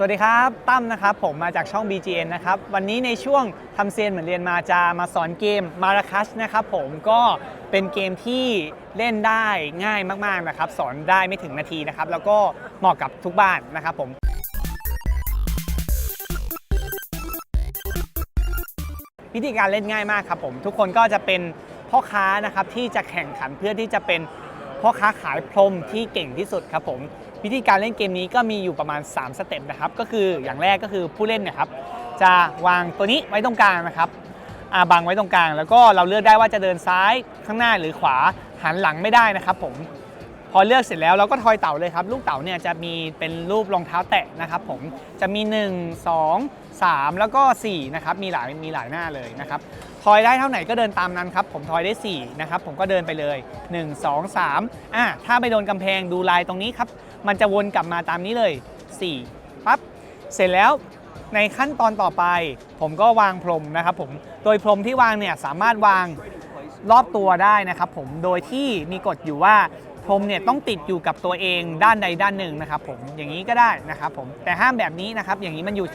สวัสดีครับตั้มนะครับผมมาจากช่อง BGN นะครับวันนี้ในช่วงทำเซียนเหมือนเรียนมาจะมาสอนเกมมาราคัชนะครับผมก็เป็นเกมที่เล่นได้ง่ายมากๆนะครับสอนได้ไม่ถึงนาทีนะครับแล้วก็เหมาะกับทุกบ้านนะครับผมวิธีการเล่นง่ายมากครับผมทุกคนก็จะเป็นพ่อค้านะครับที่จะแข่งขันเพื่อที่จะเป็นพ่อค้าขายพรมที่เก่งที่สุดครับผม วิธีการเล่นเกมนี้ก็มีอยู่ประมาณ 3 สเต็ปนะครับ ก็คืออย่างแรกก็คือผู้เล่นเนี่ยครับ จะวางตัวนี้ไว้ตรงกลางนะครับอาบังไว้ตรงกลาง แล้วก็เราเลือกได้ว่าจะเดินซ้ายข้างหน้าหรือขวาหันหลังไม่ได้นะครับผม พอเลือกเสร็จแล้วเราก็ทอยเต่าเลยครับ ลูกเต่าเนี่ยจะมีเป็นรูปรองเท้าแตะนะครับผมจะมี 1 2 3 แล้วก็4นะครับมีหลายมีหลายหน้าเลยนะครับทอยได้เท่าไหร่ก็เดินตามนั้นครับผมทอยได้4นะครับผมก็เดินไปเลย 1 2 3อะถ้าไปโดนกำแพงดูลายตรงนี้ครับมันจะวนกลับมาตามนี้เลย 4ปั๊บเสร็จแล้วในขั้นตอนต่อไป ผมก็วางพรมนะครับผมโดยพรมที่วางเนี่ยสามารถวางรอบตัวได้นะครับผมโดยที่มีกฎอยู่ว่า พรมเนี่ยต้องติดอยู่กับตัวเองด้านใดด้านหนึ่งนะครับผมอย่างนี้ก็ได้นะครับผมแต่ห้ามแบบนี้นะครับอย่างนี้มันอยู่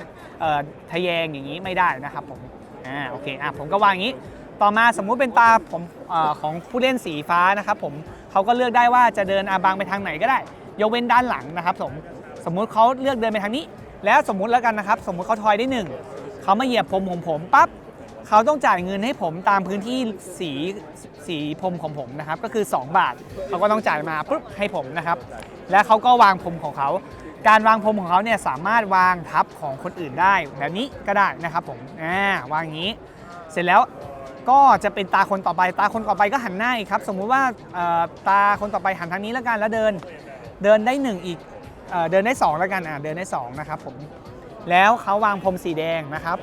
ทะแยงอย่างนี้ไม่ได้นะครับผมอ่าโอเคอะผมก็วางอย่างนี้ ต่อมาสมมุติเป็นตาผมอของผู้เล่นสีฟ้านะครับผมเขาก็เลือกได้ว่าจะเดินอาบังไปทางไหนก็ได้ยกเว้นด้านหลังนะครับผมสมมุติเขาเลือกเดินไปทางนี้ แล้วสมมุติแล้วกันนะครับ สมมุติเขาทอยได้หนึ่งเขามาเหยียบผมผมผมปั๊บ เขาต้องจ่ายเงินให้ผมตามพื้นที่สีสีพรมของผมนะครับ ก็คือ 2 บาท เขาก็ต้องจ่ายมาปุ๊บให้ผมนะครับ และเขาก็วางพรมของเขา การวางพรมของเขาเนี่ยสามารถวางทับของคนอื่นได้ แบบนี้ก็ได้นะครับผมอ่าวางอย่างนี้ เสร็จแล้วก็จะเป็นตาคนต่อไป ตาคนต่อไปก็หันหน้าอีกครับ สมมุติว่าตาคนต่อไปหันทางนี้แล้วกันแล้วเดินเดินได้หนึ่งอีกเอเดินได้สองแล้วกันอ่าเดินได้สองนะครับผมแล้วเขาวางพรมสีแดงนะครับ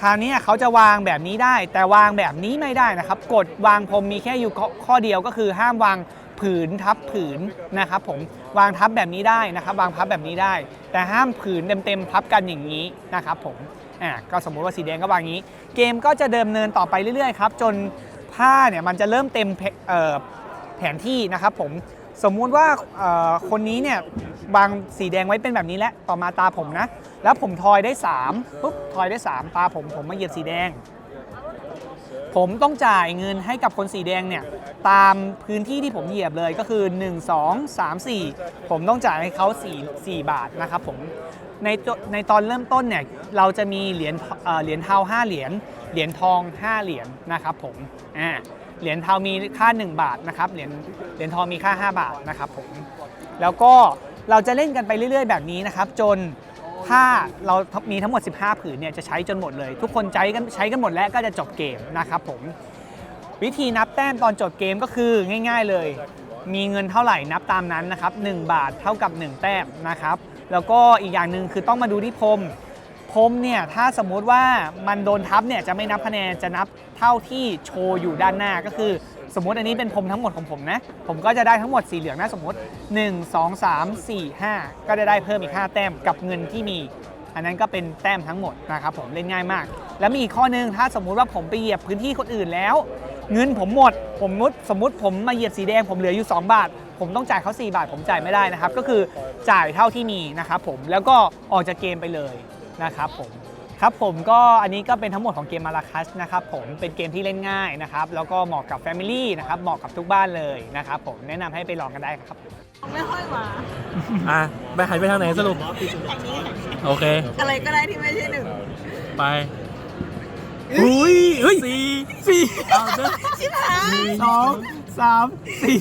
คราวนี้เขาจะวางแบบนี้ได้ แต่วางแบบนี้ไม่ได้นะครับ กฎวางพรมมีแค่อยู่ข้อขอเดียวก็คือห้ามวางผืนทับผืนนะครับผมวางทับแบบนี้ได้นะครับ วางพับแบบนี้ได้ แต่ห้ามผืนเต็มๆพับกันอย่างนี้นะครับผมอ่าก็สมมุติว่าสีแดงก็วางอย่างนี้ เกมก็จะเดิมเนินต่อไปเรื่อยๆครับจนผ้าเนี่ยมันจะเริ่มเต็มเพเอ่อแผนที่นะครับผมสมมุติว่าคนนี้เนี่ย วางสีแดงไว้เป็นแบบนี้แล้วต่อมาตาผมนะ แล้วผมทอยได้3ปุ๊บทอยได้ 3 ตาผมผมมาเหยียบสีแดง ผมต้องจ่ายเงินให้กับคนสีแดงเนี่ยตามพื้นที่ที่ผมเหยียบเลยก็คือ 1 2 3 4 ผมต้องจ่ายให้เขา4 4บาทนะครับผมในตัวในตอนเริ่มต้นเนี่ยเราจะมีเหรียญเอ่อเหรียญเทา5เหรียญเหรียญทอง 5 เหรียญนะครับผมอ่าเหรียญเทามีค่า 1 บาทนะครับเหรียญเหรียญทองมีค่า 5 บาทนะครับผมแล้วก็ เราจะเล่นกันไปเรื่อย ๆ แบบนี้นะครับ จนถ้าเรามีทั้งหมด 15 ผืนเนี่ยจะใช้จนหมดเลย ทุกคนใช้กันใช้กันหมดแล้วก็จะจบเกมนะครับผมวิธีนับแต้มตอนจบเกมก็คือง่าย ๆเลย มีเงินเท่าไหร่นับตามนั้นนะครับ1บาทเท่ากับ 1 แต้มนะครับ แล้วก็อีกอย่างหนึ่งคือต้องมาดูที่พรม พรมเนี่ยถ้าสมมุติว่ามันโดนทับเนี่ยจะไม่นับคะแนนจะนับเท่าที่โชว์อยู่ด้านหน้าก็คือ สมมติอันนี้เป็นพรมทั้งหมดของผมนะ ผมก็จะได้ทั้งหมดสีเหลืองนะสมมติ 1 2 3 4 5 ก็จะได้เพิ่มอีก 5 แต้มกับเงินที่มี อันนั้นก็เป็นแต้มทั้งหมดนะครับผมเล่นง่ายมาก แล้วมีอีกข้อหนึงถ้าสมมุติว่าผมไปเหยียบพื้นที่คนอื่นแล้ว เงินผมหมด ผมมุดสมมติผมมาเหยียบสีแดงผมเหลืออยู่ 2 บาทผมต้องจ่ายเขา4บาทผมจ่ายไม่ได้นะครับก็คือจ่ายเท่าที่มีนะครับผมแล้วก็ออกจากเกมไปเลย นะครับผมครับผมก็อันนี้ก็เป็นทั้งหมดของเกมมาราคัสนะครับผมเป็นเกมที่เล่นง่ายนะครับแล้วก็เหมาะกับ Family นะครับเหมาะกับทุกบ้านเลยนะครับผมแนะนำให้ไปลองกันได้ครับ ไม่ค่อยมาอะไปหันไปทางไหนสรุป อันนี้โอเค อะไรก็ได้ที่ไม่ใช่หนึ่งไปอุ้ยเฮ้ยสี่สี่เอาเด้อ ชิบหาย สองสามสี่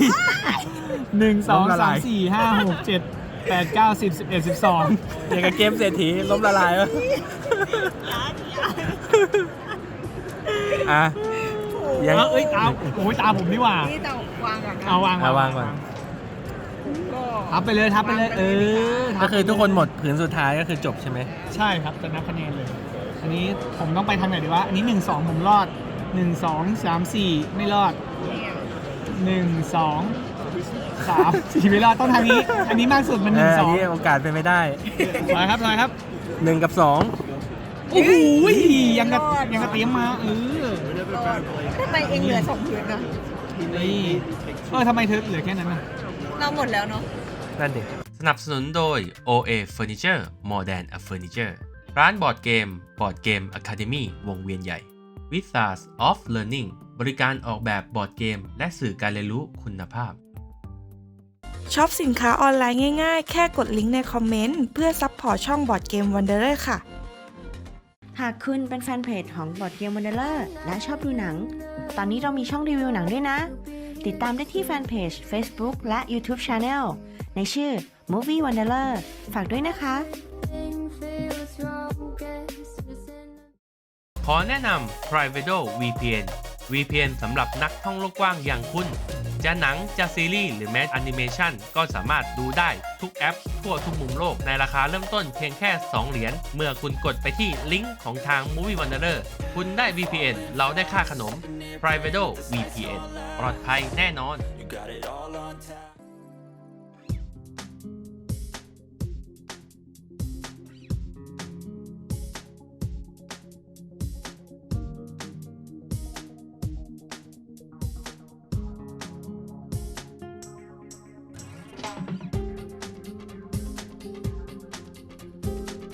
หนึ่งสองล้มละสาลามย สี่ห้าหกเจ็ด แปดเก้าสิบสิบเอ็ดสิบสองอย่างกับเกมเศรษฐีล้มละลายวะอะยังเอ้ยตาโอ้ยตาผมนี่หว่า นี่จะวางก่อนนะเอาวางเอาวางก่อน ก็ทับไปเลยทับไปเลย เออทัก็บคือทุกคนหมดผืนสุดท้ายก็คือจบใช่ไหมใช่ครับจะนับคะแนนเลย อันนี้ผมต้องไปทางไหนดีวะ อันนี้หนึ่งสองผมรอดหนึ่งสองสามสี่ไม่รอดหนึ่งสอง สามสี่ไม่รอดต้องทางนี้ อันนี้มากสุดมันหเอนึ่งอสอันองนี้โอกาสเป็นไม่ได้มาครับมาครับหนึ่งกับสองโอ้โหยังกระยังกระเตรียมมาเออทำไมเองเหลือสองพื้นนะนี่เออทำไมเธอเหลือแค่นั้นน่ะเราหมดแล้วเนาะนั่นดิสนับสนุนโดย OA Furniture More Than a Furniture ร้านบอร์ดเกมบอร์ดเกม Academy วงเวียนใหญ่ w i z a r s of Learning บริการออกแบบบอร์ดเกม และสื่อการเรียนรู้คุณภาพ ช็อปสินค้าออนไลน์ง่ายๆ แค่กดลิงก์ในคอมเมนต์ เพื่อซัพพอร์ตช่องบอร์ดเกมวันเดอร์ค่ะ หากคุณเป็นแฟนเพจของบอดเกมวันเดอร์และชอบดูหนัง ตอนนี้เรามีช่องรีวิวหนังด้วยนะ ติดตามได้ที่แฟนเพจ Facebook และ YouTube Channel ในชื่อ Movie Wanderer ฝากด้วยนะคะ ขอแนะนำ Privato VPN VPN สำหรับนักท่องโลกกว้างอย่างคุณ จะหนังจะซีรีส์หรือแม้แอนิเมชันก็สามารถดูได้ทุกแอป ทั่วทุกมุมโลกในราคาเริ่มต้นเพียงแค่ 2 เหรียญ เมื่อคุณกดไปที่ลิงก์ของทาง Movie Wanderer คุณได้ VPN เราได้ค่าขนม Privato VPN ปลอดภัยแน่นอน